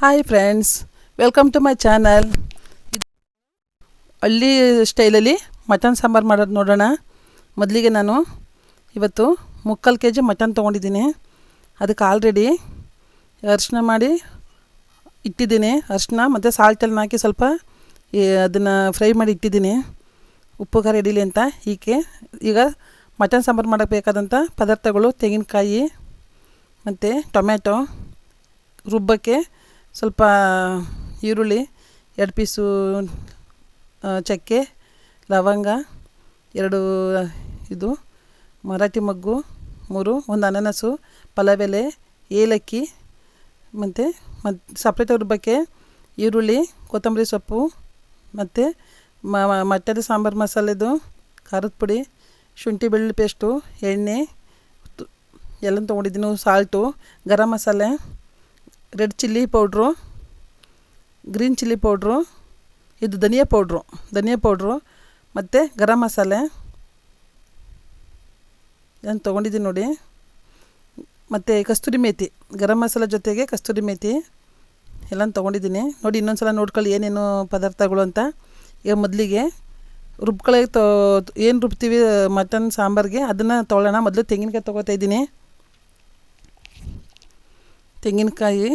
Hi friends welcome to my channel ಹಳ್ಳಿ ಸ್ಟೈಲಲ್ಲಿ mutton sambar ಮಾಡೋದು ನೋಡೋಣ. ಮೊದಲಿಗೆ ನಾನು ಇವತ್ತು ಮುಕ್ಕಾಲು ಕೆ ಜಿ ಮಟನ್ ತೊಗೊಂಡಿದ್ದೀನಿ. ಅದಕ್ಕೆ ಆಲ್ರೆಡಿ ಅರಿಶಿನ ಮಾಡಿ ಇಟ್ಟಿದ್ದೀನಿ. ಅರಿಶಿನ ಮತ್ತು ಸಾಲ್ಟಲ್ಲಿ ಹಾಕಿ ಸ್ವಲ್ಪ ಅದನ್ನು ಫ್ರೈ ಮಾಡಿ ಇಟ್ಟಿದ್ದೀನಿ. ಉಪ್ಪು, ಖಾರ ಹಿಡೀಲಿ ಅಂತ. ಹೀಗೆ ಈಗ ಮಟನ್ ಸಾಂಬಾರು ಮಾಡೋಕೆ ಬೇಕಾದಂಥ ಪದಾರ್ಥಗಳು, ತೆಂಗಿನಕಾಯಿ ಮತ್ತು ಟೊಮ್ಯಾಟೊ ರುಬ್ಬಕ್ಕೆ ಸ್ವಲ್ಪ ಈರುಳ್ಳಿ, ಎರಡು ಪೀಸು ಚಕ್ಕೆ, ಲವಂಗ, ಎರಡು, ಇದು, ಮರಾಠಿ ಮಗ್ಗು, ಮೂರು, ಒಂದು ಅನಾನಸು ಪಲಾವ್ ಎಲೆ ಏಲಕ್ಕಿ, ಮತ್ತು ಮತ್ತು ಸಪ್ರೇಟ್ ರುಬ್ಬಕ್ಕೆ ಈರುಳ್ಳಿ, ಕೊತ್ತಂಬರಿ ಸೊಪ್ಪು, ಮತ್ತು ಮಟ್ಟದ ಸಾಂಬಾರು ಮಸಾಲೆದು, ಖಾರದ ಪುಡಿ, ಶುಂಠಿ ಬೆಳ್ಳುಳ್ಳಿ ಪೇಸ್ಟು, ಎಣ್ಣೆ ಎಲ್ಲ ತೊಗೊಂಡಿದ್ದೀನಿ, ಸಾಲ್ಟು, ಗರಂ ಮಸಾಲೆ red chilli powder, green chilli powder, ಇದು ಧನಿಯಾ ಪೌಡ್ರು ಧನಿಯಾ ಪೌಡ್ರು, ಮತ್ತು ಗರಂ ಮಸಾಲೆ. ನಾನು ತೊಗೊಂಡಿದ್ದೀನಿ ನೋಡಿ. ಮತ್ತು ಕಸ್ತೂರಿ ಮೇಥಿ ಗರಂ ಮಸಾಲೆ ಜೊತೆಗೆ ಕಸ್ತೂರಿ ಮೇಥಿ ಎಲ್ಲ ತೊಗೊಂಡಿದ್ದೀನಿ. ನೋಡಿ ಇನ್ನೊಂದು ಸಲ ನೋಡ್ಕೊಳ್ಳಿ ಏನೇನು ಪದಾರ್ಥಗಳು ಅಂತ. ಈಗ ಮೊದಲಿಗೆ ರುಬ್ಕೊಳ್ಳೋಕೆ ತೋ, ಏನು ರುಬ್ತೀವಿ, ಮಟನ್, ಸಾಂಬಾರಿಗೆ, ಅದನ್ನು ತೊಗೊಳ್ಳೋಣ. ಮೊದಲು ತೆಂಗಿನಕಾಯಿ ತೊಗೋತಾ ಇದ್ದೀನಿ. ತೆಂಗಿನಕಾಯಿ,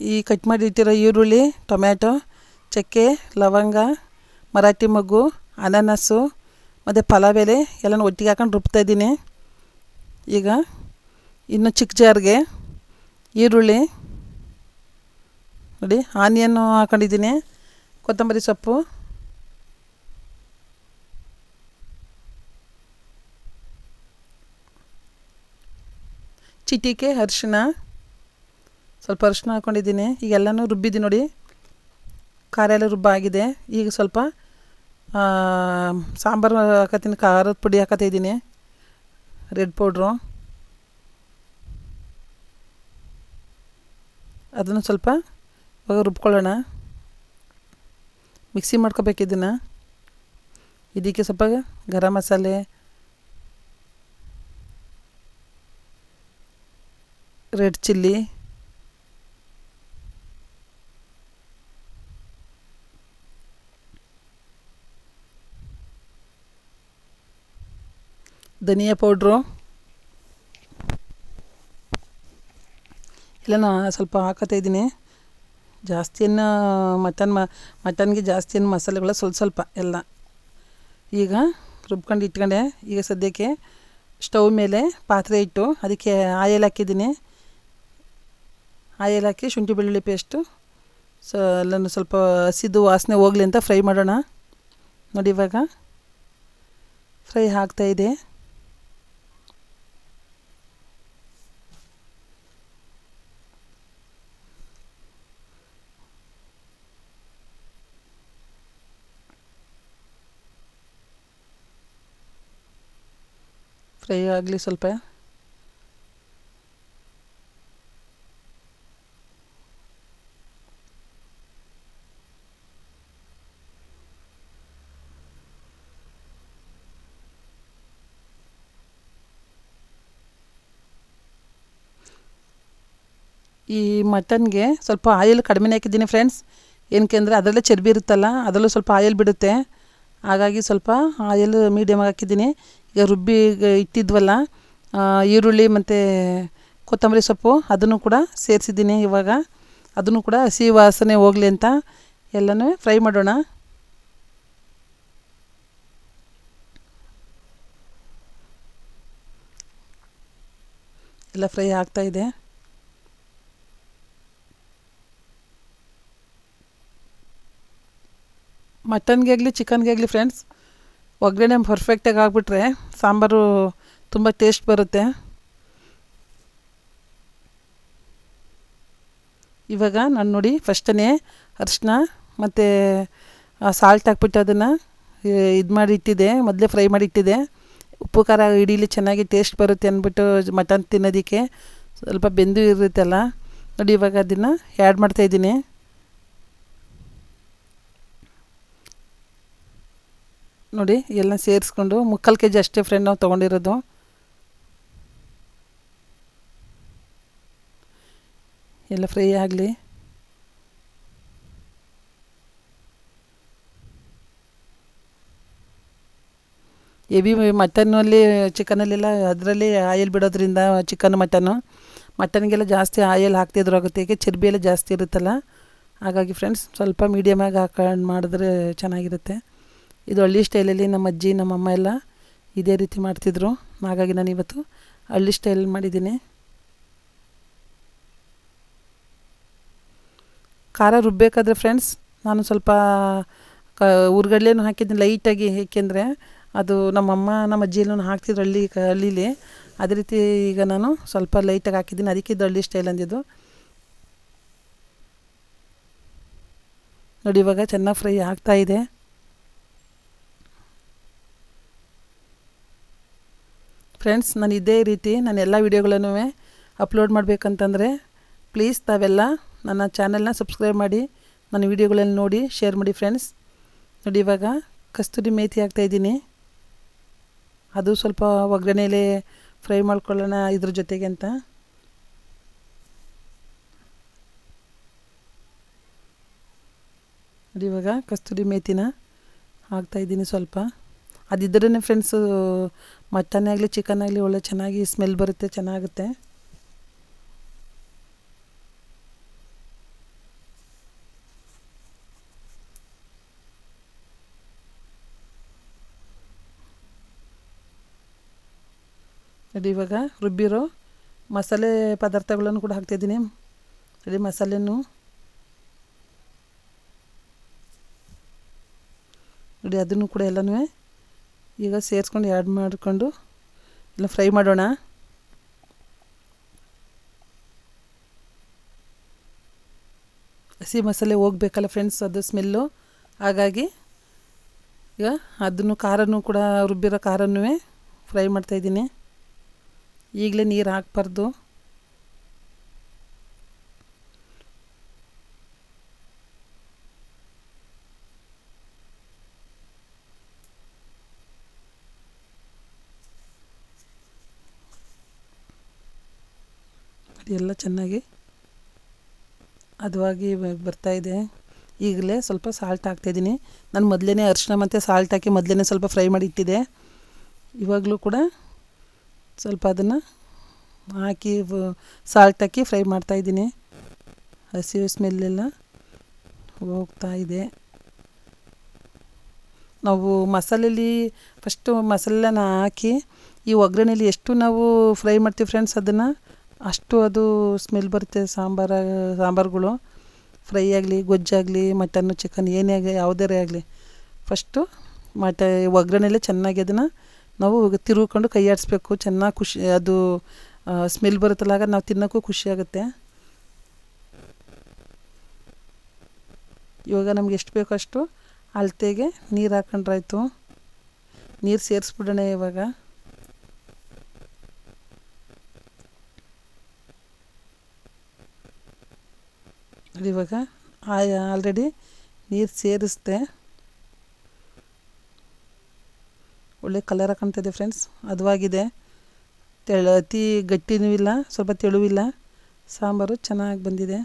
ಈ ಕಟ್ ಮಾಡಿ ಇಟ್ಟಿರೋ ಈರುಳ್ಳಿ, ಟೊಮ್ಯಾಟೊ, ಚಕ್ಕೆ, ಲವಂಗ, ಮರಾಠಿ ಮಗ್ಗು, ಅನಾನಸು, ಮತ್ತು ಪಲಾವ್ ಎಲೆ ಎಲ್ಲನೂ ಒಟ್ಟಿಗೆ ಹಾಕೊಂಡು ರುಬ್ತಾ ಇದ್ದೀನಿ. ಈಗ ಇನ್ನು ಚಿಕ್ಕ ಜಾರ್ಗೆ ಈರುಳ್ಳಿ, ನೋಡಿ, ಆನಿಯನ್ನು ಹಾಕೊಂಡಿದ್ದೀನಿ, ಕೊತ್ತಂಬರಿ ಸೊಪ್ಪು. ಚಿಟಿಕೆ ಅರಿಶಿನ ಸ್ವಲ್ಪ ಅರಿಶಿನ ಹಾಕ್ಕೊಂಡಿದ್ದೀನಿ ಈಗ ಎಲ್ಲನೂ ರುಬ್ಬಿದ್ದೀನಿ ನೋಡಿ. ಖಾರ ಎಲ್ಲ ರುಬ್ಬಾಗಿದೆ ಈಗ ಸ್ವಲ್ಪ ಸಾಂಬಾರು ಹಾಕತ್ತೀನಿ. ಖಾರದ ಪುಡಿ ಹಾಕತ್ತಿದ್ದೀನಿ ರೆಡ್ ಪೌಡ್ರು ಅದನ್ನು ಸ್ವಲ್ಪ ಇವಾಗ ರುಬ್ಕೊಳ್ಳೋಣ. ಮಿಕ್ಸಿ ಮಾಡ್ಕೋಬೇಕು ಇದನ್ನು. ಇದಕ್ಕೆ ಸ್ವಲ್ಪ ಗರಂ ಮಸಾಲೆ ರೆಡ್ ಚಿಲ್ಲಿ ಧನಿಯಾ ಪೌಡ್ರು ನಾನು ಸ್ವಲ್ಪ ಹಾಕತ್ತಾ ಇದ್ದೀನಿ. ಜಾಸ್ತಿ ಏನು, ಮಟನ್, ಮ, ಮಟನ್ಗೆ ಜಾಸ್ತಿ ಮಸಾಲೆಗಳ ಮಸಾಲೆಗಳು ಸ್ವಲ್ಪ ಸ್ವಲ್ಪ ಎಲ್ಲ. ಈಗ ರುಬ್ಕೊಂಡು ಇಟ್ಕೊಂಡೆ. ಈಗ ಸದ್ಯಕ್ಕೆ ಸ್ಟವ್ ಮೇಲೆ ಪಾತ್ರೆ ಇಟ್ಟು ಅದಕ್ಕೆ ಆಯಲ್ ಹಾಕಿದ್ದೀನಿ. ಆಯಲ್ ಹಾಕಿ ಶುಂಠಿ ಬೆಳ್ಳುಳ್ಳಿ ಪೇಸ್ಟು ಸೊ ಎಲ್ಲನೂ ಸ್ವಲ್ಪ ಹಸಿದು ವಾಸನೆ ಹೋಗಲಿ ಅಂತ ಫ್ರೈ ಮಾಡೋಣ. ನೋಡಿ ಇವಾಗ. ಫ್ರೈ ಆಗ್ತಾಯಿದೆ ಫ್ರೈ ಆಗಲಿ ಸ್ವಲ್ಪ. ಈ ಮಟನ್ಗೆ ಸ್ವಲ್ಪ ಆಯಿಲ್ ಕಡಿಮೆನೇ ಹಾಕಿದ್ದೀನಿ ಫ್ರೆಂಡ್ಸ್ ಏನಕ್ಕೆ ಅಂದರೆ ಅದರಲ್ಲೇ ಚರ್ಬಿ ಇರುತ್ತಲ್ಲ, ಅದರಲ್ಲೂ ಸ್ವಲ್ಪ ಆಯಿಲ್ ಬಿಡುತ್ತೆ. ಹಾಗಾಗಿ ಸ್ವಲ್ಪ ಆಯಿಲ್ ಮೀಡಿಯಮ್ ಹಾಕಿದ್ದೀನಿ. ಈಗ ರುಬ್ಬಿ ಇಟ್ಟಿದ್ವಲ್ಲ ಈರುಳ್ಳಿ ಮತ್ತು ಕೊತ್ತಂಬರಿ ಸೊಪ್ಪು ಅದನ್ನು ಕೂಡ ಸೇರಿಸಿದ್ದೀನಿ ಇವಾಗ. ಅದನ್ನು ಕೂಡ ಹಸಿ ವಾಸನೆ ಹೋಗಲಿ ಅಂತ ಎಲ್ಲನೂ ಫ್ರೈ ಮಾಡೋಣ. ಎಲ್ಲ ಫ್ರೈ ಆಗ್ತಾಯಿದೆ ಮಟನ್ಗೆ ಆಗಲಿ ಚಿಕನ್ಗೆ ಆಗಲಿ ಫ್ರೆಂಡ್ಸ್ ಒಗ್ಗರಣೆ ಪರ್ಫೆಕ್ಟಾಗಿ ಆಗಿಬಿಟ್ರೆ ಸಾಂಬಾರು ತುಂಬ ಟೇಸ್ಟ್ ಬರುತ್ತೆ. ಇವಾಗ ನಾನು ನೋಡಿ ಫಸ್ಟನೇ ಅರಿಶಿನ ಮತ್ತು ಸಾಲ್ಟ್ ಹಾಕ್ಬಿಟ್ಟು ಅದನ್ನು ಇದು ಮಾಡಿ ಇಟ್ಟಿದ್ದೆ, ಮೊದಲೇ ಫ್ರೈ ಮಾಡಿ ಇಟ್ಟಿದ್ದೆ. ಉಪ್ಪು, ಖಾರ, ಇಡೀಲಿ ಚೆನ್ನಾಗಿ ಟೇಸ್ಟ್ ಬರುತ್ತೆ ಅಂದ್ಬಿಟ್ಟು ಮಟನ್ ತಿನ್ನೋದಕ್ಕೆ. ಸ್ವಲ್ಪ ಬೆಂದು ಇರುತ್ತಲ್ಲ, ನೋಡಿ ಇವಾಗ ಅದನ್ನು ಆ್ಯಡ್ ಮಾಡ್ತಾಯಿದ್ದೀನಿ ನೋಡಿ, ಎಲ್ಲ ಸೇರಿಸ್ಕೊಂಡು ಮುಕ್ಕಾಲು ಕೆ ಜಿ ಅಷ್ಟೇ ಫ್ರೆಂಡ್ ನಾವು ತೊಗೊಂಡಿರೋದು. ಎಲ್ಲ ಫ್ರೈ ಆಗಲಿ. ಎಬಿ ಮಟನ್ನಲ್ಲಿ ಚಿಕನಲ್ಲೆಲ್ಲ ಅದರಲ್ಲಿ ಆಯಿಲ್ ಬಿಡೋದ್ರಿಂದ ಚಿಕನ್ ಮಟನ್ನು ಮಟನ್ಗೆಲ್ಲ ಜಾಸ್ತಿ ಆಯಿಲ್ ಹಾಕ್ತಿದ್ರು ಆಗುತ್ತೆ ಏಕೆ ಚರ್ಬಿ ಎಲ್ಲ ಜಾಸ್ತಿ ಇರುತ್ತಲ್ಲ. ಹಾಗಾಗಿ ಫ್ರೆಂಡ್ಸ್ ಸ್ವಲ್ಪ ಮೀಡಿಯಮಾಗಿ ಹಾಕೊಂಡು ಮಾಡಿದ್ರೆ ಚೆನ್ನಾಗಿರುತ್ತೆ. ಇದು ಹಳ್ಳಿ ಸ್ಟೈಲಲ್ಲಿ ನಮ್ಮ ಅಜ್ಜಿ ನಮ್ಮಮ್ಮ ಎಲ್ಲ ಇದೇ ರೀತಿ ಮಾಡ್ತಿದ್ರು. ಹಾಗಾಗಿ ನಾನು ಇವತ್ತು ಹಳ್ಳಿ ಸ್ಟೈಲ್ ಮಾಡಿದ್ದೀನಿ. ಖಾರ ರುಬ್ಬೇಕಾದ್ರೆ ಫ್ರೆಂಡ್ಸ್ ನಾನು ಸ್ವಲ್ಪ ಕ ಉರ್ಗಡ್ಲೆನೂ ಹಾಕಿದ್ದೀನಿ ಲೈಟಾಗಿ ಏಕೆಂದರೆ ಅದು ನಮ್ಮಮ್ಮ ನಮ್ಮ ಅಜ್ಜಿಯಲ್ಲೂ ಹಾಕ್ತಿದ್ರು ಹಳ್ಳಿ, ಹಳ್ಳೀಲಿ. ಅದೇ ರೀತಿ ಈಗ ನಾನು ಸ್ವಲ್ಪ ಲೈಟಾಗಿ ಹಾಕಿದ್ದೀನಿ. ಅದಕ್ಕೆ ಇದು ಹಳ್ಳಿ ಸ್ಟೈಲ್ ಅಂದಿದ್ದು. ನೋಡಿ, ಇವಾಗ ಚೆನ್ನಾಗಿ ಫ್ರೈ ಆಗ್ತಾಯಿದೆ ಫ್ರೆಂಡ್ಸ್ ನಾನು ಇದೇ ರೀತಿ ನಾನು ಎಲ್ಲ ವೀಡಿಯೋಗಳನ್ನೂ ಅಪ್ಲೋಡ್ ಮಾಡಬೇಕಂತಂದರೆ ಪ್ಲೀಸ್ ತಾವೆಲ್ಲ ನನ್ನ ಚಾನೆಲ್ನ ಸಬ್ಸ್ಕ್ರೈಬ್ ಮಾಡಿ, ನನ್ನ ವಿಡಿಯೋಗಳನ್ನು ನೋಡಿ ಶೇರ್ ಮಾಡಿ ಫ್ರೆಂಡ್ಸ್ ನೋಡಿ ಇವಾಗ ಕಸ್ತೂರಿ ಮೇಥಿ ಹಾಕ್ತಾಯಿದ್ದೀನಿ ಅದು ಸ್ವಲ್ಪ ಒಗ್ಗರಣೆಯಲ್ಲಿ ಫ್ರೈ ಮಾಡ್ಕೊಳ್ಳೋಣ ಇದ್ರ ಜೊತೆಗೆ ಅಂತ. ನೋಡಿ ಇವಾಗ ಕಸ್ತೂರಿ ಮೇಥಿನ ಹಾಕ್ತಾಯಿದ್ದೀನಿ ಸ್ವಲ್ಪ. ಅದಿದ್ರೇ ಫ್ರೆಂಡ್ಸು ಮಟನ್ ಆಗಲಿ ಚಿಕನ್ ಆಗಲಿ, ಒಳ್ಳೆ ಚೆನ್ನಾಗಿ ಸ್ಮೆಲ್ ಬರುತ್ತೆ, ಚೆನ್ನಾಗುತ್ತೆ. ನೋಡಿ ಇವಾಗ? ರುಬ್ಬಿರೋ ಮಸಾಲೆ ಪದಾರ್ಥಗಳನ್ನು ಕೂಡ ಹಾಕ್ತಿದ್ದೀನಿ ನೋಡಿ ಮಸಾಲೆನು. ನೋಡಿ ಅದನ್ನು ಕೂಡ ಎಲ್ಲನೂ. ಈಗ ಸೇರಿಸ್ಕೊಂಡು ಆ್ಯಡ್ ಮಾಡಿಕೊಂಡು ಎಲ್ಲ ಫ್ರೈ ಮಾಡೋಣ. ಹಸಿ ಮಸಾಲೆ ಹೋಗ್ಬೇಕಲ್ಲ ಫ್ರೆಂಡ್ಸ್ ಅದು ಸ್ಮೆಲ್ಲು ಹಾಗಾಗಿ ಈಗ ಅದನ್ನು ಖಾರನೂ ಕೂಡ ರುಬ್ಬಿರೋ ಖಾರನೂ ಫ್ರೈ ಮಾಡ್ತಾಯಿದ್ದೀನಿ ಈಗಲೇ ನೀರು ಹಾಕ್ಬಾರ್ದು. ಎಲ್ಲ ಚೆನ್ನಾಗಿ ಹದವಾಗಿ ಬರ್ತಾಯಿದೆ ಈಗಲೇ ಸ್ವಲ್ಪ ಸಾಲ್ಟ್ ಹಾಕ್ತಾಯಿದ್ದೀನಿ ನಾನು ಮೊದಲೇ ಅರಿಶಿನ ಮತ್ತು ಸಾಲ್ಟ್ ಹಾಕಿ ಮೊದಲೇ ಸ್ವಲ್ಪ ಫ್ರೈ ಮಾಡಿ ಇಟ್ಟಿದ್ದೆ. ಇವಾಗಲೂ ಕೂಡ ಸ್ವಲ್ಪ ಅದನ್ನು ಹಾಕಿ ಸಾಲ್ಟ್ ಹಾಕಿ ಫ್ರೈ ಮಾಡ್ತಾಯಿದ್ದೀನಿ ಹಸಿ ಸ್ಮೆಲ್ಲೆಲ್ಲ ಹೋಗ್ತಾ ಇದೆ. ನಾವು ಮಸಾಲೆಯಲ್ಲಿ ಫಸ್ಟು ಮಸಾಲೆನ ಹಾಕಿ ಈ ಒಗ್ಗರಣೆಯಲ್ಲಿ ಎಷ್ಟು ನಾವು ಫ್ರೈ ಮಾಡ್ತೀವಿ ಫ್ರೆಂಡ್ಸ್ ಅದನ್ನು? ಅಷ್ಟು ಅದು ಸ್ಮೆಲ್ ಬರುತ್ತೆ ಸಾಂಬಾರ, ಸಾಂಬಾರುಗಳು. ಫ್ರೈ ಆಗಲಿ ಗೊಜ್ಜಾಗಲಿ ಮಟನ್ನು ಚಿಕನ್ ಏನೇ ಆಗಲಿ, ಯಾವುದೇ ಆಗಲಿ. ಫಸ್ಟು ಮಟ ಒಗ್ಗರಣೆಲೆ ಚೆನ್ನಾಗಿ ಅದನ್ನು ನಾವು ತಿರುಗ್ಕೊಂಡು ಕೈ ಆಡಿಸ್ಬೇಕು. ಚೆನ್ನಾಗಿ ಖುಷಿ, ಅದು ಸ್ಮೆಲ್ ಬರುತ್ತಲ್ಲ ಆಗ ನಾವು ತಿನ್ನೋಕ್ಕೂ ಖುಷಿ ಆಗುತ್ತೆ. ಇವಾಗ ನಮ್ಗೆ ಎಷ್ಟು ಬೇಕೋ ಅಷ್ಟು ಅಳತೆಗೆ ನೀರು ಹಾಕೊಂಡ್ರಾಯ್ತು. ನೀರು ಸೇರಿಸ್ಬಿಡೋಣ ಇವಾಗ. ಇವಾಗ ಆಲ್ರೆಡಿ ನೀರು ಸೇರಿಸ್ದೆ. ಒಳ್ಳೆ ಕಲರ್ ಹಾಕೊಳ್ತಿದೆ ಫ್ರೆಂಡ್ಸ್ ಅದುವಾಗಿದೆ. ತೆಳ, ಅತಿ ಗಟ್ಟಿನೂ ಇಲ್ಲ, ಸ್ವಲ್ಪ ತೆಳುವಿಲ್ಲ. ಸಾಂಬಾರು ಚೆನ್ನಾಗಿ ಬಂದಿದೆ.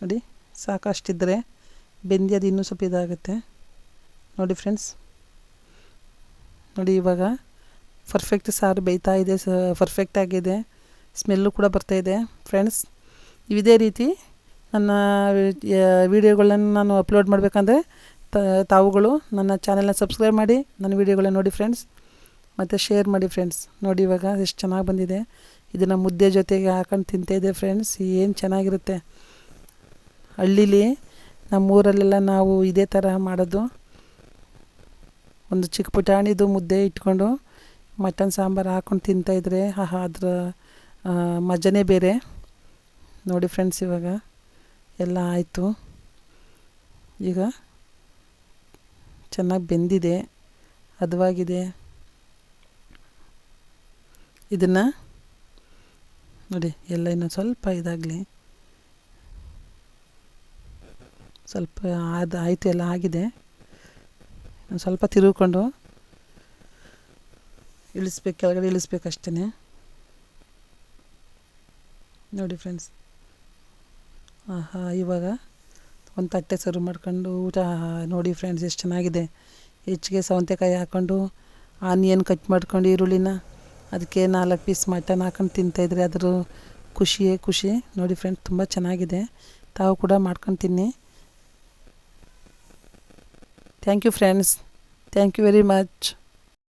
ನೋಡಿ ಸಾಕಷ್ಟಿದ್ದರೆ ಬೆಂದಿ ಅದು ಇನ್ನೂ ಸ್ವಲ್ಪ ಇದಾಗುತ್ತೆ. ನೋಡಿ ಫ್ರೆಂಡ್ಸ್ ನೋಡಿ ಇವಾಗ ಪರ್ಫೆಕ್ಟ್ ಸಾರು ಬೇಯ್ತಾ ಇದೆ, ಸ ಪರ್ಫೆಕ್ಟ್ ಆಗಿದೆ. ಸ್ಮೆಲ್ಲು ಕೂಡ ಬರ್ತಾಯಿದೆ ಫ್ರೆಂಡ್ಸ್ ಇದೇ ರೀತಿ ನನ್ನ ವಿಡಿಯೋಗಳನ್ನು ನಾನು ಅಪ್ಲೋಡ್ ಮಾಡಬೇಕಂದ್ರೆ ತಾವುಗಳು ನನ್ನ ಚಾನೆಲ್ನ ಸಬ್ಸ್ಕ್ರೈಬ್ ಮಾಡಿ ನನ್ನ ವೀಡಿಯೋಗಳನ್ನ ನೋಡಿ ಫ್ರೆಂಡ್ಸ್. ಮತ್ತು ಶೇರ್ ಮಾಡಿ ಫ್ರೆಂಡ್ಸ್. ನೋಡಿ ಇವಾಗ ಎಷ್ಟು ಚೆನ್ನಾಗಿ ಬಂದಿದೆ. ಇದನ್ನು ಮುದ್ದೆ ಜೊತೆಗೆ ಹಾಕೊಂಡು ತಿಂತಾಯಿದ್ದೆ ಫ್ರೆಂಡ್ಸ್. ಏನು ಚೆನ್ನಾಗಿರುತ್ತೆ. ಹಳ್ಳೀಲಿ ನಮ್ಮೂರಲ್ಲೆಲ್ಲ ನಾವು ಇದೇ ಥರ ಮಾಡೋದು. ಒಂದು ಚಿಕ್ಕ ಪುಟಾಣಿದು ಮುದ್ದೆ ಇಟ್ಕೊಂಡು ಮಟನ್ ಸಾಂಬಾರು ಹಾಕ್ಕೊಂಡು ತಿಂತಾಯಿದ್ರೆ ಆಹಾ, ಅದರ ಮಜನೇ ಬೇರೆ. ನೋಡಿ ಫ್ರೆಂಡ್ಸ್ ಇವಾಗ. ಎಲ್ಲ ಆಯಿತು. ಈಗ ಚೆನ್ನಾಗಿ ಬೆಂದಿದೆ, ಹದವಾಗಿದೆ. ಇದನ್ನು ನೋಡಿ, ಎಲ್ಲ ಇನ್ನೂ ಸ್ವಲ್ಪ ಇದಾಗಲಿ. ಸ್ವಲ್ಪ ಅದು ಆಯಿತು, ಎಲ್ಲ ಆಗಿದೆ. ಸ್ವಲ್ಪ ತಿರುಗಿಕೊಂಡು ಇಳಿಸ್ಬೇಕು, ಕೆಳಗಡೆ ಇಳಿಸ್ಬೇಕು ಅಷ್ಟೇ ನೋಡಿ ಫ್ರೆಂಡ್ಸ್ ಇವಾಗ ಒಂದು ತಟ್ಟೆ ಸರ್ವ್ ಮಾಡ್ಕೊಂಡು ಊಟ ನೋಡಿ ಫ್ರೆಂಡ್ಸ್ ಎಷ್ಟು ಚೆನ್ನಾಗಿದೆ. ಹೆಚ್ಚಿಗೆ ಸೌತೆಕಾಯಿ ಹಾಕ್ಕೊಂಡು ಆನಿಯನ್ ಕಟ್ ಮಾಡ್ಕೊಂಡು ಈರುಳ್ಳಿನ ಅದಕ್ಕೆ ನಾಲ್ಕು ಪೀಸ್ ಮಟನ್ ಹಾಕೊಂಡು ತಿಂತಾಯಿದ್ರೆ ಅದರ ಖುಷಿಯೇ ಖುಷಿ. ನೋಡಿ ಫ್ರೆಂಡ್ಸ್ ತುಂಬ ಚೆನ್ನಾಗಿದೆ. ತಾವು ಕೂಡ ಮಾಡ್ಕೊಂಡು ತಿನ್ನಿ. Thank you friends thank you very much